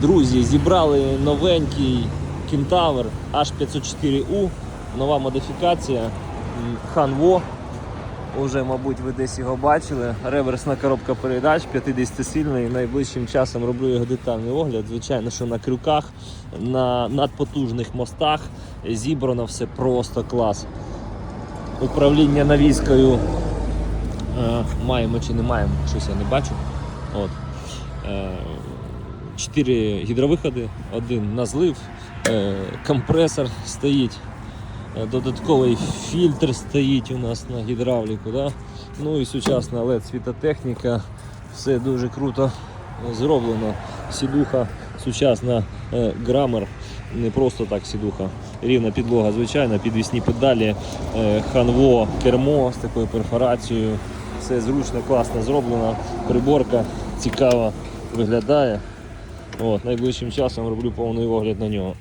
Друзі, зібрали новенький Кентавр H504U, нова модифікація м, Hanwo. Уже, мабуть, ви десь його бачили. Реверсна коробка передач 50-сильний. Найближчим часом роблю його детальний огляд. Звичайно, що на крюках, на надпотужних мостах зібрано все просто клас. Управління навіскою е, маємо чи не маємо, щось я не бачу. От. Е, Чотири гідровиходи, один на злив, е, компресор стоїть, е, додатковий фільтр стоїть у нас на гідравліку. Да? Ну і сучасна LED світотехніка. Все дуже круто зроблено. Сідуха сучасна е, грамер, не просто так сідуха. Рівна підлога, звичайна, підвісні педалі, ханво, кермо з такою перфорацією. Все зручно, класно зроблено. Приборка цікаво виглядає. От, найближчим часом роблю повний огляд на нього.